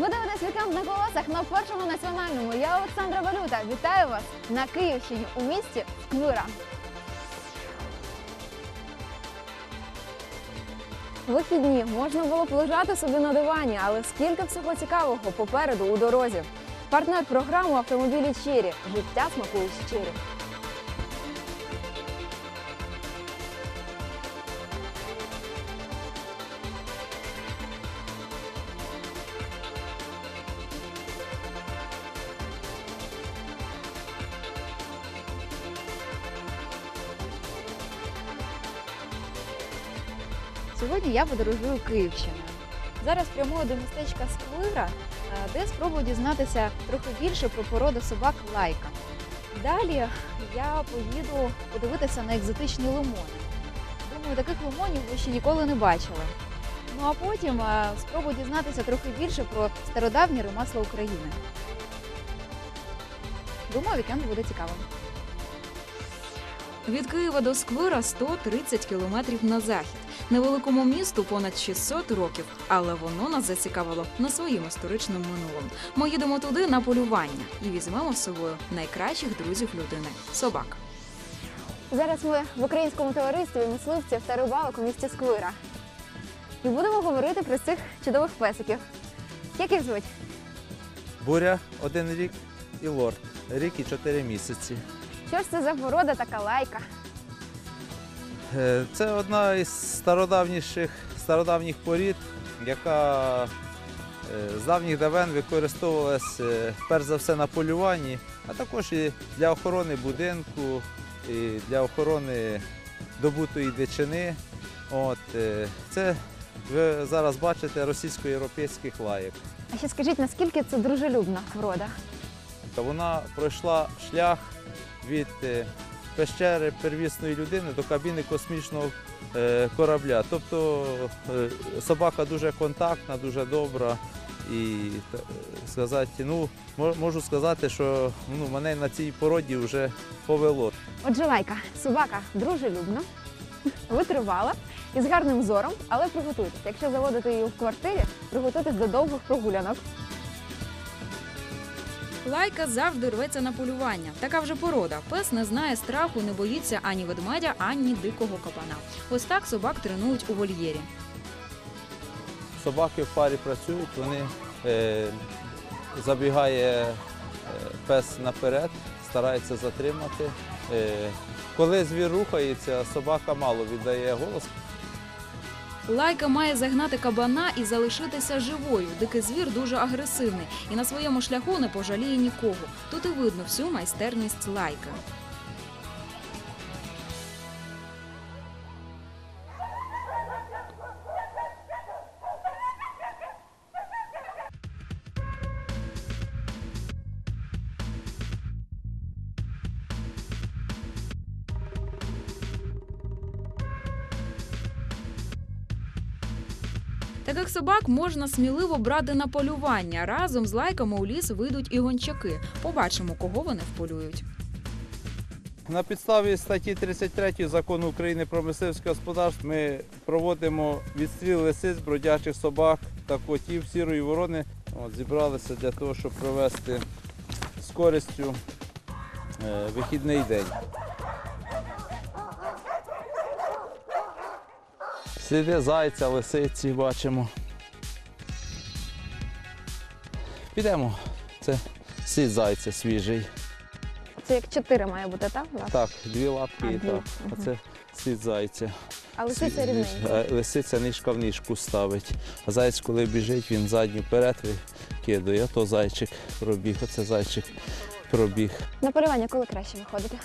Ось вікенд на колесах на першому національному. Я Олександра Валюта. Вітаю вас на Київщині у місті Сквира. Вихідні можна було б лежати собі на дивані, але скільки всього цікавого попереду у дорозі. Партнер програми автомобілі Чері. Життя смакує з Сьогодні я подорожую Київщиною. Зараз прямую до містечка Сквира, е, де спробую дізнатися трохи більше про породу собак лайка. Далі я поїду подивитися на екзотичні лимони. Думаю, таких лимонів ви ще ніколи не бачили. Ну а потім е, спробую дізнатися трохи більше про стародавні ремесла України. Думаю, вікенд буде цікавим. Від Києва до Сквира 130 кілометрів на захід. Невеликому місту понад 600 років, але воно нас зацікавило на своїм історичним минулим. Ми їдемо туди на полювання і візьмемо з собою найкращих друзів людини собак. Зараз ми в українському товаристві мисливців та рибалок у місті Сквира. І будемо говорити про цих чудових песиків. Як їх звуть? Буря один рік і лорд. Рік і чотири місяці. Що ж це за порода така лайка? Е, Це одна із стародавніших стародавніх порід, яка е, з давніх давен використовувалась е, перш за все на полюванні, а також і для охорони будинку, і для охорони добутої дичини. От, це ви зараз бачите російсько-європейських лаєк. А ще скажіть, наскільки це дружелюбна порода? Та вона пройшла шлях від пещери первісної людини до кабіни космічного е, корабля. Тобто е, собака дуже контактна, дуже добра. І сказати, ну, можу сказати, що ну, мене на цій породі вже повело. Отже, лайка, собака дружелюбна, витривала і з гарним зором, але приготуйтесь. Якщо заводити її в квартирі, приготуйтесь до довгих прогулянок. Лайка завжди рветься на полювання. Така вже порода. Пес не знає страху, не боїться ані ведмедя, ані дикого кабана. Ось так собак тренують у вольєрі. Собаки в парі працюють, вони е, забігає е, пес наперед, старається затримати. Е, коли звір рухається, собака мало віддає голос. Лайка має загнати кабана і залишитися живою. Дикий звір дуже агресивний і на своєму шляху не пожаліє нікого. Тут і видно всю майстерність лайки. Таких собак можна сміливо брати на полювання. Разом з лайками у ліс вийдуть і гончаки. Побачимо, кого вони вполюють. На підставі статті 33 закону України про мисливське господарство ми проводимо відстріл лисиць, бродячих собак та котів сірої ворони. От, зібралися для того, щоб провести з користю е, вихідний день. Сліди зайця, лисиці бачимо. Підемо. Це слід зайця свіжий. Це як чотири має бути, так? у? Так, дві лапки А, і дві. так. Мгм. Оце слід зайця. А лисиця рівненька. Е, Лисиця нишка в нишку ставить. А заяць, коли біжить, він задню вперед викидує. То зайчик пробіг, оце зайчик пробіг. На полювання коли краще виходити?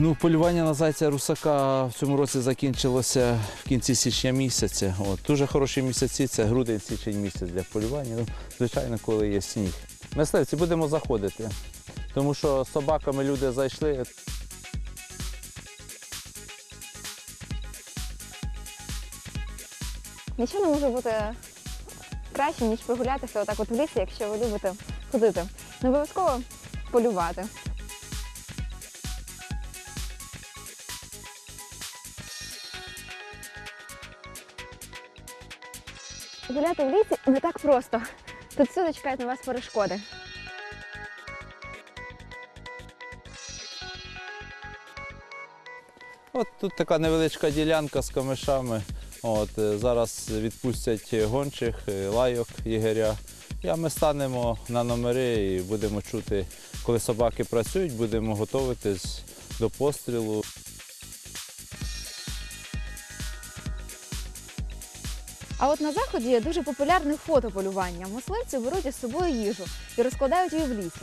Ну, полювання на зайця русака в цьому році закінчилося в кінці січня місяця. От, дуже хороші місяці, це грудень, січень місяць для полювання. Ну, звичайно, коли є сніг. Мисливці будемо заходити, тому що з собаками люди зайшли. Нічого не може бути краще, ніж прогулятися отак от в лісі, якщо ви любите ходити. Не обов'язково полювати. Гуляти в лісі не так просто. Тут всюди чекають на вас перешкоди. От тут така невеличка ділянка з камишами. От, е, зараз відпустять гончих, е, лайок єгеря. І ми станемо на номери і будемо чути, коли собаки працюють, будемо готуватись до пострілу. А от на заході є дуже популярне фотополювання. Мисливці беруть із собою їжу і розкладають її в лісі.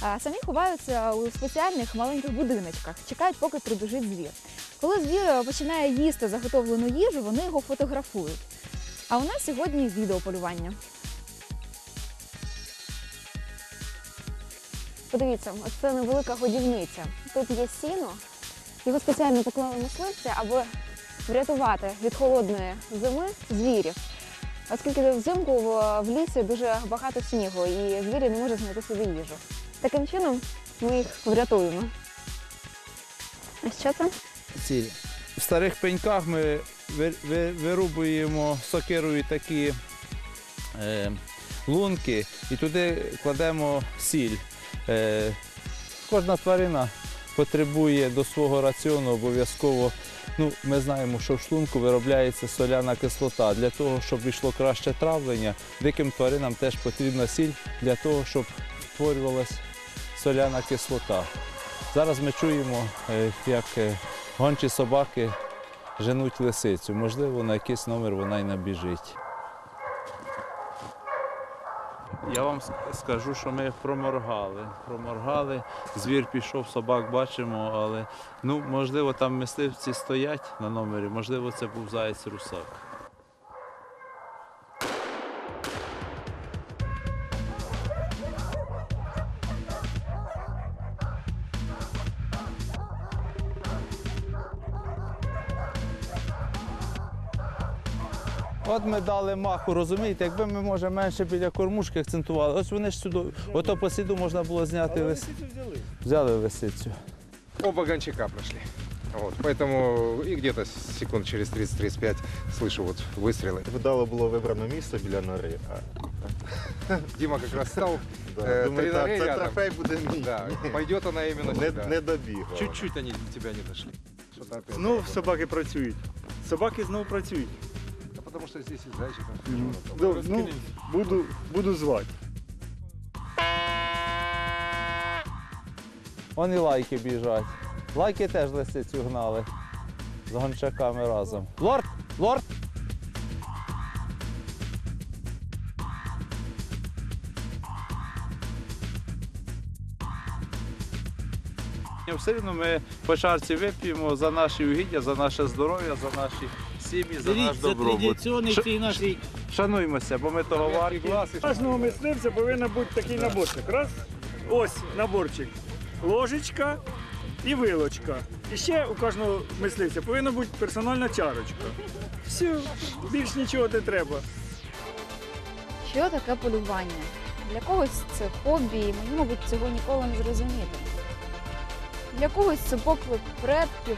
А самі ховаються у спеціальних маленьких будиночках, чекають, поки прибіжить звір. Коли звір починає їсти заготовлену їжу, вони його фотографують. А у нас сьогодні відеополювання. Подивіться, це невелика годівниця. Тут є сіно. Його спеціально поклали мисливці, аби врятувати від холодної зими звірів. Оскільки взимку в, лісі дуже багато снігу і звірі не можуть знайти собі їжу. Таким чином ми їх врятуємо. А що це? Ці в старих пеньках ми ви- ви- вирубуємо сокирою такі е, лунки і туди кладемо сіль. Е, кожна тварина потребує до свого раціону обов'язково. Ну, ми знаємо, що в шлунку виробляється соляна кислота. Для того, щоб йшло краще травлення, диким тваринам теж потрібна сіль для того, щоб створювалася соляна кислота. Зараз ми чуємо, е, як е, гончі собаки женуть лисицю. Можливо, на якийсь номер вона й набіжить. Я вам скажу, що ми проморгали. Проморгали, звір пішов, собак бачимо, але ну, можливо, там мисливці стоять на номері, можливо, це був заєць русак. От ми дали маху, розумієте, якби ми, може, менше біля кормушки акцентували. Ось вони ж сюди, ото по сліду можна було зняти лис. Взяли лисицю. Оба гончака прошли. Вот, поэтому и где-то секунд через 30-35 слышу вот выстрелы. Вдало було вибрано місце біля нори. А, Дима как раз стал. да. Е, Думаю, три так, нори це рядом. трофей буде мій. Да, пойдет она именно Не, сюда. не добігла. Чуть-чуть они до тебя не дошли. Что-то опять. Ну, собаки працюють. Собаки знову працюють. Потому что здесь и зайчик. Ну, ну, буду, буду звати. Вон і лайки біжать. Лайки теж лисицю гнали. З гончаками разом. Лорд! Лорд! Все одно ми по чарці вип'ємо за наші угіддя, за наше здоров'я, за наші сім'ї, за наш добробут. традиційний Ш- нашій Шануймося, бо ми того варті. Кожного мисливця повинен бути такий наборчик. Раз, ось наборчик. Ложечка і вилочка. І ще у кожного мисливця повинна бути персональна чарочка. Все, більш нічого не треба. Що таке полювання? Для когось це хобі, і мені, мабуть, цього ніколи не зрозуміти. Для когось це поклик предків,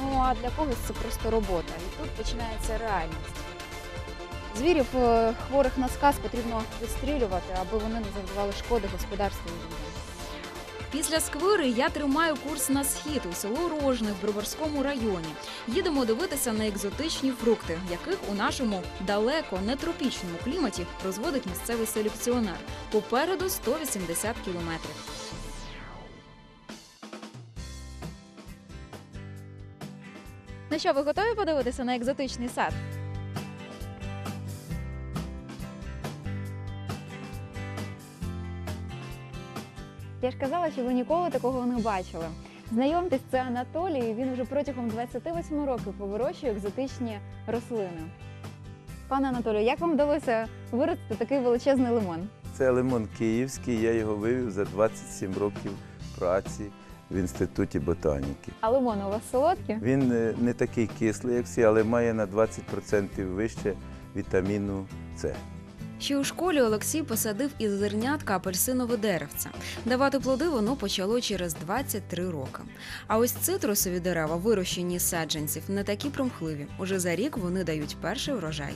ну а для когось це просто робота. І тут починається реальність. Звірів е, хворих на сказ потрібно відстрілювати, аби вони не завдавали шкоди господарству. Після сквири я тримаю курс на схід у село Рожне в Броварському районі. Їдемо дивитися на екзотичні фрукти, яких у нашому далеко не тропічному кліматі розводить місцевий селекціонер. Попереду 180 кілометрів. Ну що, ви готові подивитися на екзотичний сад? Я ж казала, що ви ніколи такого не бачили. Знайомтесь, це Анатолій. Він вже протягом 28 років вирощує екзотичні рослини. Пане Анатолію, як вам вдалося виростити такий величезний лимон? Це лимон київський, я його вивів за 27 років праці в інституті ботаніки. А лимони у вас солодкі? Він е, не такий кислий, як всі, але має на 20% вище вітаміну С. Ще у школі Олексій посадив із зернятка апельсинове деревце. Давати плоди воно почало через 23 роки. А ось цитрусові дерева, вирощені з саджанців, не такі примхливі. Уже за рік вони дають перший врожай.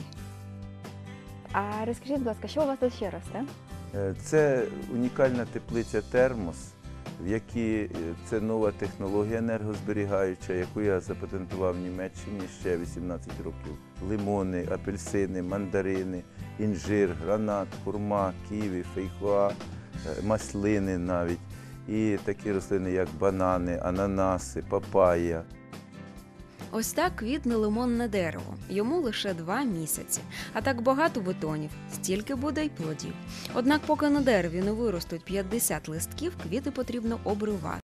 А розкажіть, будь ласка, що у вас тут ще росте? Е, Це унікальна теплиця термос, в якій е, це нова технологія енергозберігаюча, яку я запатентував в Німеччині ще 18 років. Лимони, апельсини, мандарини, інжир, гранат, хурма, ківі, фейхоа, е, маслини навіть. І такі рослини, як банани, ананаси, папайя. Ось так квітне лимонне дерево. Йому лише два місяці. А так багато бутонів, стільки буде й плодів. Однак, поки на дереві не виростуть 50 листків, квіти потрібно обривати.